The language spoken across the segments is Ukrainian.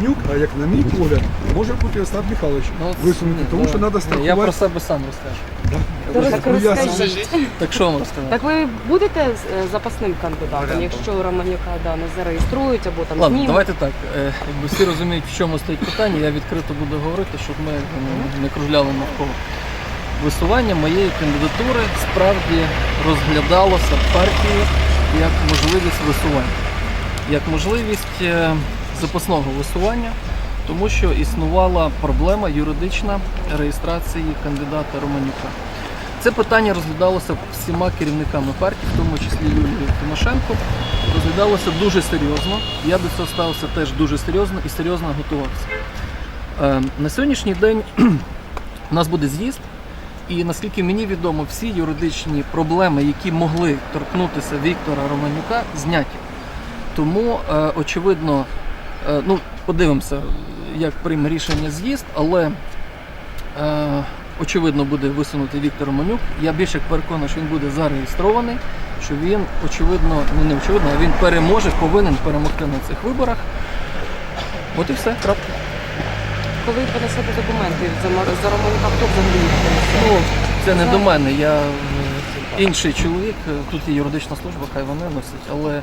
Романюк, а як на мій погляд, може бути Остап Михайлович Ну, висунути, тому ну, що треба страхувати. Я про себе сам розкажу. Так Ну, я розкажіть. Так що вам розказати? Так ви будете е, запасним кандидатом, якщо Романюка да, не зареєструють або там Ладно, знімуть? давайте так. Е, Якби всі розуміють, в чому стоїть питання, я відкрито буду говорити, щоб ми ну, не кружляли навколо. Висування моєї кандидатури справді розглядалося партією як можливість висування, як можливість е, запасного висування, тому що існувала проблема юридична реєстрації кандидата Романюка. Це питання розглядалося всіма керівниками партії, в тому числі Юлією Тимошенко. Розглядалося дуже серйозно. Я до цього ставився теж дуже серйозно і серйозно готувався. Е, На сьогоднішній день у нас буде з'їзд, і наскільки мені відомо, всі юридичні проблеми, які могли торкнутися Віктора Романюка, зняті. Тому, е, очевидно, ну, подивимося, як прийме рішення з'їзд, але е, очевидно буде висунутий Віктор Романюк. Я більше як переконаний, що він буде зареєстрований, що він, очевидно, ну не очевидно, а він переможе, повинен перемогти на цих виборах. От і все, крапка. Коли понесете документи за, Романюка, хто взагалі? Ну, це не до мене. Я е, інший чоловік, е, тут є юридична служба, хай вони носять. Але е,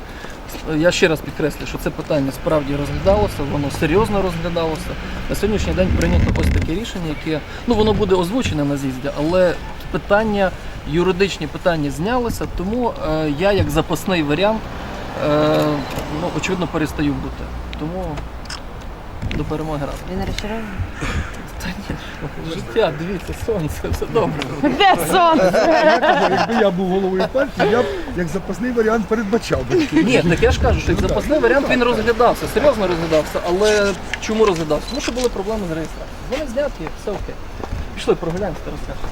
я ще раз підкреслю, що це питання справді розглядалося, воно серйозно розглядалося. На сьогоднішній день прийнято ось таке рішення, яке ну воно буде озвучене на з'їзді, але питання, юридичні питання знялися, тому е, я як запасний варіант, е, ну, очевидно, перестаю бути. Тому до перемоги разом. Ви не розчаровані? Та ні, життя, дивіться, сонце, все добре. Де сонце? Якби я був головою партії, я б як запасний варіант передбачав би. Ні, так я ж кажу, що як запасний варіант він розглядався, серйозно розглядався, але чому розглядався? Тому що були проблеми з реєстрацією. Вони зняті, все окей. Пішли, прогуляємося, розкажемо.